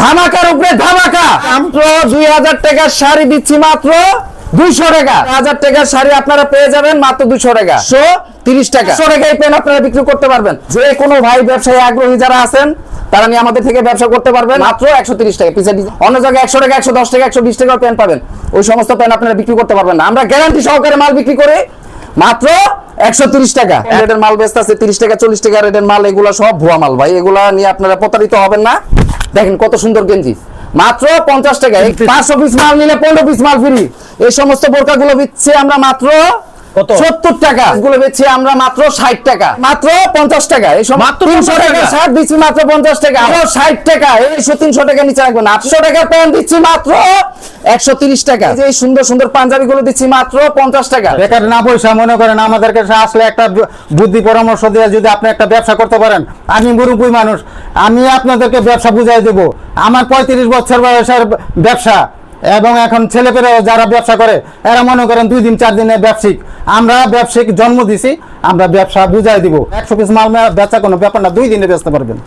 ধামাকার উপরে ধামাকা। মাত্র দুই হাজার টাকার শাড়ি দিচ্ছি মাত্র দুইশো টাকা। হাজার টাকার শাড়ি আপনারা পেয়ে যাবেন মাত্র দুশো টাকা। সো তিরিশ টাকা। একশো টাকায় পেন আপনারা বিক্রি করতে পারবেন। যে কোনো ভাই ব্যবসায়ী আগ্রহী যারা আছেন তারা নিয়ে আমাদের থেকে ব্যবসা করতে পারবেন। মাত্র একশো তিরিশ টাকা অন্য জায়গায় একশো টাকা একশো দশ টাকা একশো বিশ টাকার পেন পাবেন। ওই সমস্ত পেন আপনারা বিক্রি করতে পারবেন না। আমরা গ্যারান্টি সহকারে মাল বিক্রি করি। মাত্র একশো তিরিশ টাকা। রেটের মাল বেচতে আছে তিরিশ টাকা চল্লিশ টাকা রেটের মাল এগুলো সব ভুয়া মাল ভাই। এগুলা নিয়ে আপনারা প্রতারিত হবেন না। দেখেন কত সুন্দর গেঞ্জি। মাত্র পঞ্চাশ টাকা পাঁচশো পিস মাল নিলে পনেরো পিস মাল ফ্রি এই সমস্ত বোরকাগুলো দিচ্ছে আমরা মাত্র কত? সত্তর টাকা। গুলো বেচছি আমরা মাত্র ষাট টাকা। মাত্র পঞ্চাশ টাকা। এই সব মাত্র 50 টাকা। টাকা। শার্ট দিচ্ছি মাত্র পঞ্চাশ টাকা। আরও ষাট টাকা। টাকা নিচে রাখবেন। আটশো টাকার প্যান্ট দিচ্ছি মাত্র একশো তিরিশ টাকা। এই সুন্দর সুন্দর পাঞ্জাবি গুলো দিচ্ছি মাত্র পঞ্চাশ টাকা। বেকার না পয়সা মনে করেন আমাদের কাছে আসলে একটা বুদ্ধি পরামর্শ দিয়ে যদি আপনি একটা ব্যবসা করতে পারেন। আমি মুরুপুই মানুষ। আমি আপনাদেরকে ব্যবসা বুঝাই দেব। আমার পঁয়ত্রিশ বছর বয়সের ব্যবসা। এবং এখন ছেলেপেলেরা যারা ব্যবসা করে এরা মনে করেন দুই দিন চার দিনের ব্যবসায়িক। আমরা ব্যবসায়িক জন্ম দিছি আমরা ব্যবসা বুঝাই দিব। একশো পিস মাল বেচা কোনো ব্যাপার না দুই দিনে বেচতে পারবেন।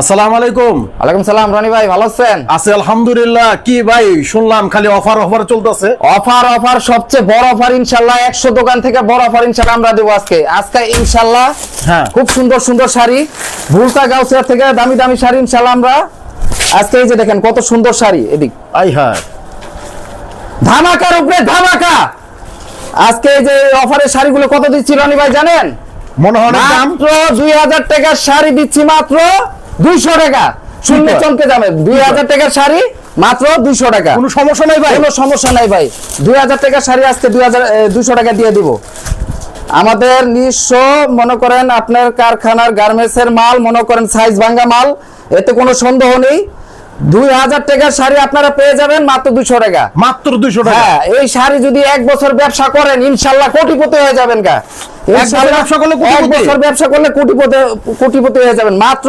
আসসালামু আলাইকুম। ওয়ালাইকুম সালাম রনি ভাই ভালো আছেন? আছে আলহামদুলিল্লাহ। কি ভাই শুনলাম খালি অফার অফার চলতেছে। অফার অফার সবচেয়ে বড় অফার ইনশাল্লাহ একশো দোকান থেকে বড় অফার ইনশাল্লাহ আমরা দেবো আজকে। আজকে ইনশাল্লাহ হ্যাঁ। খুব সুন্দর সুন্দর শাড়ি ভুলতা গাউসিয়া থেকে দামি দামি শাড়ি ইনশাল্লাহ আমরা আজকে এই যে দেখেন কত সুন্দর শাড়ি এদিক। আই হ্যাঁ। ধামাকার উপরে ধামাকা। আজকে এই যে অফারের শাড়িগুলো কত দিচ্ছি রনি ভাই জানেন? মনে হয় মাত্র দুই হাজার টাকার শাড়ি দিচ্ছি মাত্র দুইশো টাকা। শূন্য চমকে দুই হাজার টাকার শাড়ি মাত্র দুইশো টাকা। কোনো সমস্যা নাই ভাই? কোনো সমস্যা নাই ভাই। দুই হাজার টাকার শাড়ি আজকে দুই হাজার দুশো টাকা দিয়ে দিব। আমাদের নিজস্ব মনে করেন আপনার কারখানার গার্মেন্টসের মাল মনে করেন সাইজ ভাঙ্গা মাল এতে কোনো সন্দেহ নেই। দুই হাজার টাকার শাড়ি আপনারা পেয়ে যাবেন মাত্র দুশো টাকা। মাত্র দুইশো টাকা? হ্যাঁ এই শাড়ি যদি এক বছর ব্যবসা করেন ইনশাল্লাহ কোটিপতি হয়ে যাবেন গা। ব্যবসা করলে কোটিপতি? বছর ব্যবসা করলে কোটিপতি কোটিপতি হয়ে যাবেন। মাত্র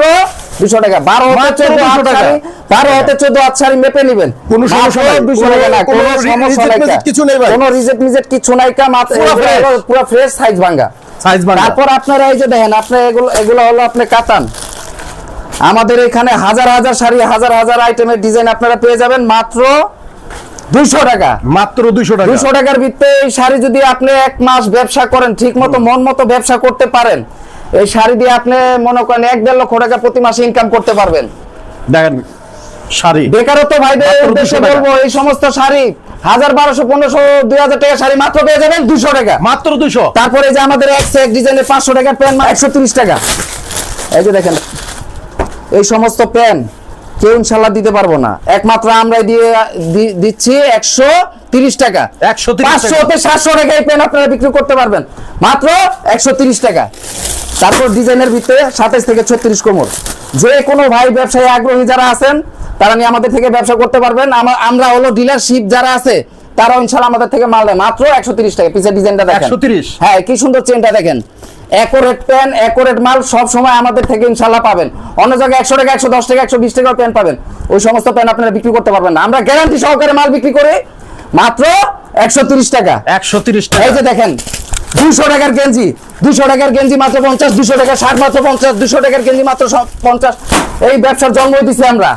দুশো টাকা। বারো হতে চোদ্দ 200 হাত টাকা। শাড়ি বারো হতে চোদ্দ হাত শাড়ি মেপে নিবেন। কোনো সমস্যা নাই। দুশো টাকা না কোনো কোনো রি- সমস্যা রিজেক্ট নাই মিজেক্ট কিছু নেই কোনো রিজেক্ট মিজেক্ট কিছু নাই কা মাত্র পুরো এগুলো fresh। হলো পুরো ফ্রেশ সাইজ ভাঙ্গা। তারপর আপনারা এই যে দেখেন আপনি এগুলো এগুলো হলো আপনি কাতান। আমাদের এখানে হাজার হাজার শাড়ি হাজার হাজার আইটেমের ডিজাইন আপনারা পেয়ে যাবেন মাত্র দুইশো টাকা। মাত্র দুইশো টাকা। দুশো টাকার ভিত্তে এই শাড়ি যদি আপনি এক মাস ব্যবসা করেন ঠিক মতো মন মতো ব্যবসা করতে পারেন এই শাড়ি দিয়ে আপনি মনে করেন এক দেড় লক্ষ টাকা প্রতি মাসে ইনকাম করতে পারবেন। দেখেন শাড়ি। বেকারত্ব ভাইদের উদ্দেশ্যে বলব এই সমস্ত শাড়ি হাজার বারোশো পনেরোশো দুই হাজার টাকা শাড়ি মাত্র পেয়ে যাবেন দুশো টাকা। মাত্র দুইশো। তারপরে যে আমাদের একশো এক ডিজাইনের পাঁচশো টাকার প্যান্ট একশো তিরিশ টাকা। এই যে দেখেন এই সমস্ত প্যান্ট কেউ ইনশাল্লাহ দিতে পারব না। একমাত্র আমরা দিয়ে দিচ্ছি একশো তিরিশ টাকা। 130 পাঁচশো হতে সাতশো টাকা এই আপনারা বিক্রি করতে পারবেন। মাত্র একশো তিরিশ টাকা। তারপর ডিজাইনের ভিতরে সাতাইশ থেকে ছত্রিশ কোমর। যে কোনো ভাই ব্যবসায়ী আগ্রহী যারা আছেন তারা নিয়ে আমাদের থেকে ব্যবসা করতে পারবেন। আমরা হলো ডিলারশিপ যারা আছে তারা ইনশাল্লাহ আমাদের থেকে মাল দেয়। মাত্র একশো তিরিশ টাকা। পিছের ডিজাইনটা দেখেন। 130 হ্যাঁ কি সুন্দর চেনটা দেখেন। অ্যাকোরেট পেন অ্যাকোরেট মাল সব সময় আমাদের থেকে ইনশাল্লাহ পাবেন। অন্য জায়গায় একশো টাকা একশো দশ টাকা একশো বিশ টাকার পেন পাবেন। ওই সমস্ত পেন আপনারা বিক্রি করতে পারবেন না। আমরা গ্যারান্টি সহকারে মাল বিক্রি করে মাত্র একশো তিরিশ টাকা। একশো তিরিশ টাকা। এই যে দেখেন দুশো টাকার গেঞ্জি দুশো টাকার গেঞ্জি মাত্র পঞ্চাশ দুশো টাকার শার্ট মাত্র পঞ্চাশ দুশো টাকার গেঞ্জি মাত্র পঞ্চাশ। এই ব্যবসার জন্ম দিচ্ছি আমরা।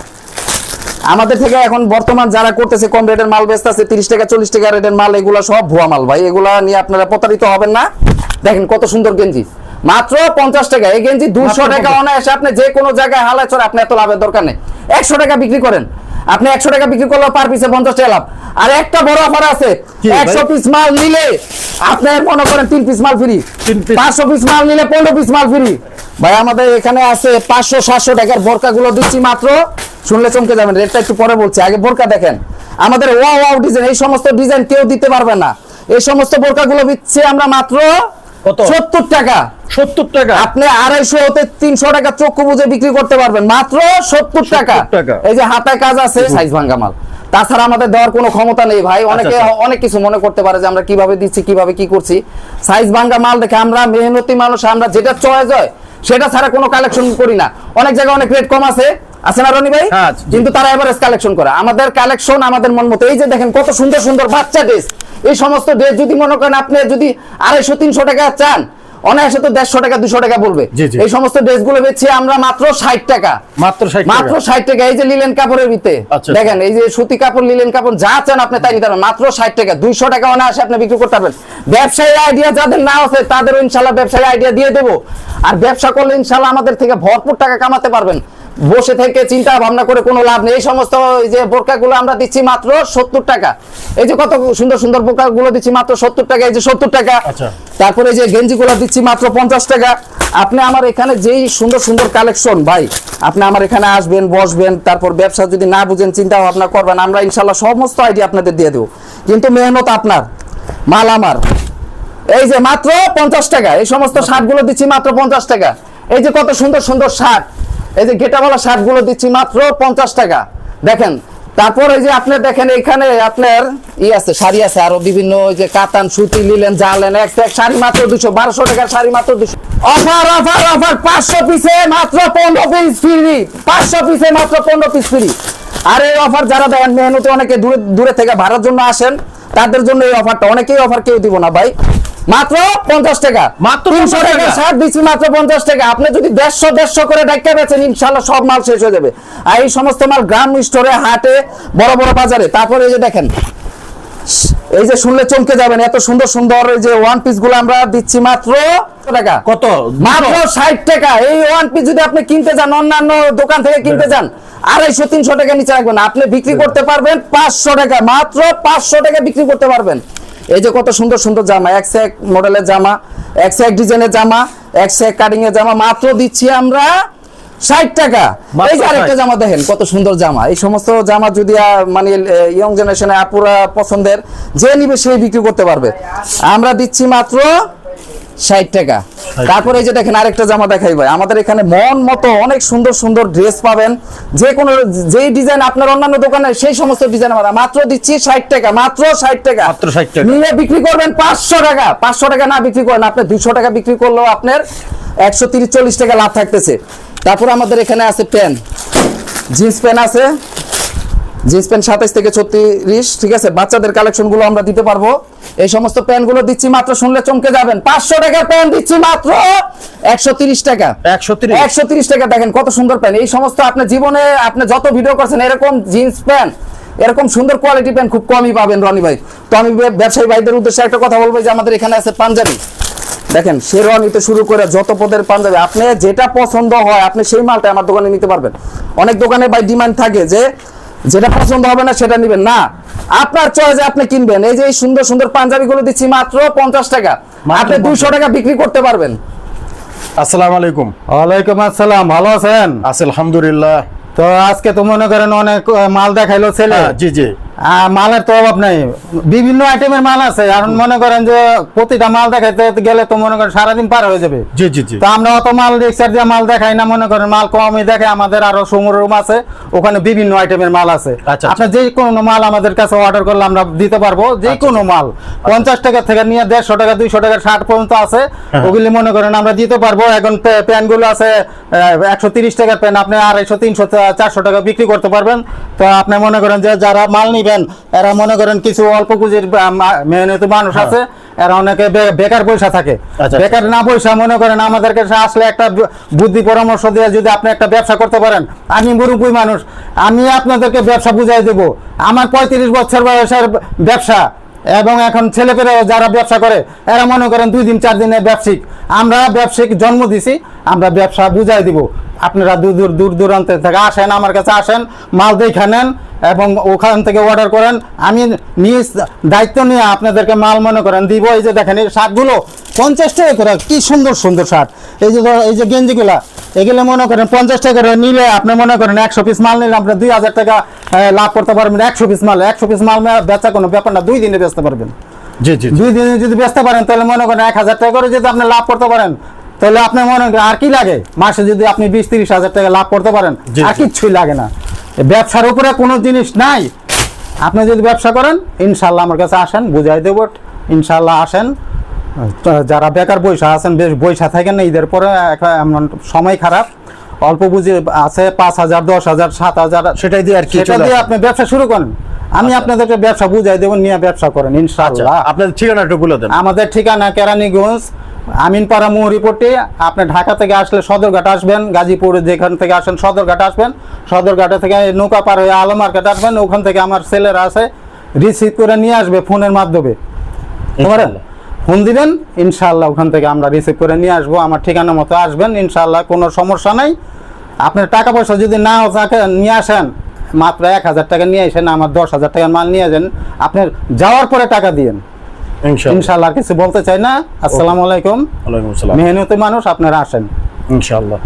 আমাদের থেকে এখন বর্তমান যারা করতেছে কম রেটের মাল বেচতেছে তিরিশ টাকা চল্লিশ টাকা রেটের মাল এগুলা সব ভুয়া মাল ভাই। এগুলা নিয়ে আপনারা প্রতারিত হবেন না। দেখেন কত সুন্দর গেঞ্জি। মাত্র পঞ্চাশ টাকা এই গেঞ্জি দুশো টাকা 50 অনায়াসে আপনি যে কোনো জায়গায় হালায় চড়ে আপনি এত লাভের দরকার নেই। একশো টাকা বিক্রি করেন। আপনি একশো টাকা বিক্রি করলে পার পিসে পঞ্চাশ টাকা লাভ। আর একটা বড় অফার আছে একশো পিস মাল নিলে আপনার মনে করেন তিন পিস মাল ফ্রি পাঁচশো পিস মাল নিলে পনেরো পিস মাল ফ্রি ভাই আমাদের এখানে আছে পাঁচশো সাতশো টাকার বোরকা গুলো দিচ্ছি মাত্র। শুনলে চমকে যাবেন রেটটা একটু পরে বলছি। আগে বোরকা দেখেন। আমাদের ওয়াও ওয়াও ডিজাইন এই সমস্ত ডিজাইন কেউ দিতে পারবে না। এই সমস্ত বোরকা গুলো দিচ্ছি আমরা মাত্র কত? সত্তর টাকা। সত্তর টাকা? আপনি আড়াইশো হতে তিনশো টাকা চক্ষু বুঝে বিক্রি করতে পারবেন। মাত্র সত্তর টাকা। টাকা। এই যে হাতায় কাজ আছে সাইজ ভাঙ্গা মাল। তাছাড়া আমাদের দেওয়ার কোনো ক্ষমতা নেই ভাই। অনেকে আচ্ছা। অনেক কিছু মনে করতে পারে যে আমরা কীভাবে দিচ্ছি কীভাবে কি করছি। সাইজ ভাঙ্গা মাল দেখে আমরা মেহনতি মানুষ আমরা যেটা চয়েস হয় সেটা ছাড়া কোনো কালেকশন করি না। অনেক জায়গায় অনেক রেট কম আছে। আছে না রনি ভাই? হ্যাঁ, কিন্তু তারা এভারেজ কালেকশন করে। আমাদের কালেকশন আমাদের মন মতো। এই যে দেখেন কত সুন্দর সুন্দর বাচ্চা ড্রেস এই সমস্ত ড্রেস যদি মনে করেন আপনি যদি আড়াইশো তিনশো টাকা চান অনায়াসে তো দেড়শো টাকা দুশো টাকা বলবে। এই সমস্ত ড্রেসগুলো বেচছি আমরা মাত্র ষাট টাকা। মাত্র মাত্র ষাট টাকা। এই যে লিলেন কাপড়ের ভিতরে। আচ্ছা। দেখেন এই যে সুতি কাপড় লিলেন কাপড় যা চান আপনি তাই নিতে পারবেন। মাত্র ষাট টাকা। দুইশো টাকা অনায়াসে আপনি বিক্রি করতে পারবেন। ব্যবসায়ী আইডিয়া যাদের না আছে তাদের ইনশাল্লাহ ব্যবসায়ী আইডিয়া দিয়ে দেবো। আর ব্যবসা করলে ইনশাল্লাহ আমাদের থেকে ভরপুর টাকা কামাতে পারবেন। বসে থেকে চিন্তা ভাবনা করে কোনো লাভ নেই। এই সমস্ত এই যে বোরকাগুলো আমরা দিচ্ছি মাত্র সত্তর টাকা। এই যে কত সুন্দর সুন্দর বোরকাগুলো দিচ্ছি মাত্র সত্তর টাকা এই যে সত্তর টাকা। আচ্ছা। তারপরে এই যে গেঞ্জিগুলো দিচ্ছি মাত্র পঞ্চাশ টাকা। আপনি আমার এখানে যেই সুন্দর সুন্দর কালেকশন ভাই আপনি আমার এখানে আসবেন বসবেন তারপর ব্যবসা যদি না বুঝেন চিন্তা ভাবনা করবেন আমরা ইনশাল্লাহ সমস্ত আইডিয়া আপনাদের দিয়ে দেবো। কিন্তু মেহনত আপনার মাল আমার। এই যে মাত্র পঞ্চাশ টাকা এই সমস্ত শার্টগুলো দিচ্ছি মাত্র পঞ্চাশ টাকা। এই যে কত সুন্দর সুন্দর শার্ট এই যে গেটাওয়ালা শার্টগুলো দিচ্ছি মাত্র পঞ্চাশ টাকা। দেখেন, তারপর এই যে আপনি দেখেন এখানে আপনার ই আছে, শাড়ি আছে, আরও বিভিন্ন ওই যে কাতান, সুতি নিলেন জালেন, এক এক শাড়ি মাত্র দুশো, বারোশো টাকার শাড়ি মাত্র দুশো। অফার অফার অফার, পাঁচশো পিসে মাত্র পনেরো পিস ফ্রি, পাঁচশো পিসে মাত্র পনেরো পিস ফ্রি। আর এই অফার যারা দেন, মেহনতে অনেকে দূরে দূরে থেকে ভাড়ার জন্য আসেন, তাদের জন্য এই অফারটা, অনেকেই অফার কেউ দিব না ভাই। মাত্র পঞ্চাশ টাকা। মাত্র তিনশো টাকা। শার্ট দিচ্ছি মাত্র পঞ্চাশ টাকা। আপনি যদি দেড়শো দেড়শো করে ডাক্কা বেচেন ইনশাল্লাহ সব মাল শেষ হয়ে যাবে। আর এই সমস্ত মাল গ্রাম স্টোরে হাটে বড় বড় বাজারে। তারপরে এই যে দেখেন এই যে শুনলে চমকে যাবেন এত সুন্দর সুন্দর এই যে ওয়ান পিসগুলো আমরা দিচ্ছি মাত্র টাকা। কত? মাত্র ষাট টাকা। এই ওয়ান পিস যদি আপনি কিনতে যান অন্যান্য দোকান থেকে কিনতে যান আড়াইশো তিনশো টাকা নিচে রাখবেন। আপনি বিক্রি করতে পারবেন পাঁচশো টাকা। মাত্র পাঁচশো টাকা বিক্রি করতে পারবেন। এই যে কত সুন্দর সুন্দর জামা এক এক মডেলের জামা এক এক ডিজাইনের জামা এক এক কাটিং এর জামা মাত্র দিচ্ছি আমরা ষাট টাকা। এই যে আরেকটা জামা দেখেন কত সুন্দর জামা। এই সমস্ত জামা যদি মানে ইয়ং জেনারেশনে আপুরা পছন্দের যে নিবে সেই বিক্রি করতে পারবে। আমরা দিচ্ছি মাত্র ষাট টাকা। তারপরে এই যে দেখেন আরেকটা জামা দেখাই ভাই। আমাদের এখানে মন মতো অনেক সুন্দর সুন্দর ড্রেস পাবেন। যে কোনো যেই ডিজাইন আপনার অন্যান্য দোকানে সেই সমস্ত ডিজাইন আমরা মাত্র দিচ্ছি ষাট টাকা মাত্র ষাট টাকা। মাত্র 60 টাকা। নিয়ে বিক্রি করবেন পাঁচশো টাকা। পাঁচশো টাকা না বিক্রি করেন আপনি দুশো টাকা বিক্রি করলেও আপনার একশো তিরিশ চল্লিশ টাকা লাভ থাকতেছে। তারপর আমাদের এখানে আছে প্যান জিন্স প্যান্ট আছে। জিন্স প্যান্ট সাতাইশ থেকে ছত্রিশ ঠিক আছে? বাচ্চাদের কালেকশনগুলো আমরা দিতে পারব। এই সমস্ত প্যান্টগুলো দিচ্ছি মাত্র শুনলে চমকে যাবেন। পাঁচশো টাকার প্যান্ট দিচ্ছি মাত্র একশো তিরিশ টাকা। একশো তিরিশ। একশো তিরিশ টাকা দেখেন কত সুন্দর প্যান্ট এই সমস্ত আপনার জীবনে আপনি যত ভিডিও করছেন এরকম জিন্স প্যান্ট এরকম সুন্দর কোয়ালিটি প্যান্ট খুব কমই পাবেন রনি ভাই। তো আমি ব্যবসায়ী ভাইদের উদ্দেশ্যে একটা কথা বলব যে আমাদের এখানে আছে পাঞ্জাবি। দেখেন শেরওয়ানিতে শুরু করে যত পদের পাঞ্জাবি আপনি যেটা পছন্দ হয় আপনি সেই মালটা আমার দোকানে নিতে পারবেন। অনেক দোকানে ভাই ডিমান্ড থাকে যে যেটা পছন্দ হবে না সেটা নিবেন। না আপনার চয়েসে আপনি কিনবেন। এই যে এই সুন্দর সুন্দর পাঞ্জাবিগুলো দিচ্ছি মাত্র পঞ্চাশ টাকা। মাত্র আপনি দুশো টাকা বিক্রি করতে পারবেন। আসসালামু আলাইকুম। ওয়ালাইকুম আসসালাম ভালো আছেন? আছে আলহামদুলিল্লাহ। তো আজকে তো মনে করেন অনেক মাল দেখাইলো ছেলে। হ্যাঁ, জি জি। মালের তো অভাব নাই। বিভিন্ন আইটেমের মাল আছে। আর মনে করেন যে প্রতিটা মাল দেখাইতে গেলে তো মনে করেন সারাদিন পার হয়ে যাবে। জি জি জি। তো আমরা অত মাল রিক্সার দিয়ে মাল দেখাই না মনে করেন মাল কমই দেখে আমাদের আরও সমুর রুম আছে ওখানে বিভিন্ন আইটেমের মাল আছে। আচ্ছা। আপনার যে কোনো মাল আমাদের কাছে অর্ডার করলে আমরা দিতে পারব যে কোনো মাল। পঞ্চাশ টাকা থেকে নিয়ে দেড়শো টাকা দুইশো টাকা ষাট পর্যন্ত আছে। হ্যাঁ। ওগুলি মনে করেন আমরা দিতে পারব। এখন প্যান্টগুলো আছে একশো তিরিশ টাকার প্যান্ট আপনি আড়াইশো তিনশো চারশো টাকা বিক্রি করতে পারবেন। তো আপনি মনে করেন যে যারা মাল নিবেন এরা মনে করেন কিছু অল্প পুঁজির মেহনত মানুষ আছে এরা অনেকে বেকার পয়সা থাকে। হ্যাঁ। আচ্ছা। বেকার না পয়সা মনে করেন আমাদের কাছে আসলে একটা বুদ্ধি পরামর্শ দিয়ে যদি আপনি একটা ব্যবসা করতে পারেন। আমি মুরুপুই মানুষ আমি আপনাদেরকে ব্যবসা বুঝাই দেব। আমার পঁয়ত্রিশ বছর বয়সের ব্যবসা এবং এখন ছেলেপেলে যারা ব্যবসা করে এরা মনে করেন দুই দিন চার দিনের ব্যবসায়িক আমরা ব্যবসায়িক জন্ম দিছি আমরা ব্যবসা বুঝাই দিব। আপনারা দূর দূর দূর দূরান্ত থেকে আসেন আমার কাছে আসেন মাল দেখে নেন। এবং ওখান থেকে অর্ডার করেন। আমি নিজ দায়িত্ব নিয়ে আপনাদেরকে মাল মনে করেন দিব এই যে দেখেন এই শার্টগুলো পঞ্চাশ টাকা করে কি সুন্দর সুন্দর শার্ট এই যে এই যে গেঞ্জিগুলা এগুলো মনে করেন পঞ্চাশ টাকা করে নিলে আপনি মনে করেন একশো পিস মাল নিলে আপনার দুই হাজার টাকা লাভ করতে পারবেন। একশো পিস মাল একশো পিস মাল বেচা কোনো ব্যাপার না দুই দিনে বেচতে পারবেন। জি জি। দুই দিনে যদি বেচতে পারেন তাহলে মনে করেন এক হাজার টাকা করে যদি আপনি লাভ করতে পারেন তাহলে আপনি মনে করেন আর কি লাগে? মাসে যদি আপনি বিশ তিরিশ হাজার টাকা লাভ করতে পারেন আর। কিচ্ছুই লাগে না। ব্যবসার উপরে কোনো জিনিস নাই। আপনি যদি ব্যবসা করেন ইনশাল্লাহ আমার কাছে আসেন বুঝাই দেবো। ইনশাল্লাহ আসেন। যারা বেকার বৈশা আছেন বেশ বৈশা থাকেন না ঈদের পরে একটা এমন সময় খারাপ। অল্প বুঝে আছে পাঁচ হাজার দশ হাজার সাত হাজার সেটাই দিয়ে আর কি সেটা দিয়ে আপনি ব্যবসা শুরু করেন। আমি আপনাদেরকে ব্যবসা বুঝাই দেবো নিয়ে ব্যবসা করেন আচ্ছা ইনশাল্লাহ আপনাদের ঠিকানা একটু বলে দেন। আমাদের ঠিকানা কেরানীগঞ্জ আমিনপাড়া মহরিপট্টি আপনি ঢাকা থেকে আসলে সদরঘাট আসবেন, গাজীপুর যেখান থেকে আসেন সদরঘাট আসবেন, সদরঘাটে থেকে নৌকা পার হয়ে আলো মার্কেট আসবেন, ওখান থেকে আমার ছেলেরা আছে রিসিভ করে নিয়ে আসবে ফোনের মাধ্যমে। ফোন দিবেন ইনশাল্লাহ ওখান থেকে আমরা রিসিভ করে নিয়ে আসব, আমার ঠিকানা মতো আসবেন ইনশাল্লাহ কোনো সমস্যা নাই। আপনার টাকা পয়সা যদি নাও থাকে, নিয়ে আসেন, মাত্র এক হাজার টাকা নিয়ে আসেন, আমার দশ হাজার টাকার মাল নিয়ে যান আপনার যাওয়ার পরে টাকা দিয়েন। ইনশাআল্লাহ। ইনশাআল্লাহ কিছু বলতে চাই না? আসসালামু আলাইকুম। মেহনতি মানুষ আপনারা আসেন। ইনশাআল্লাহ।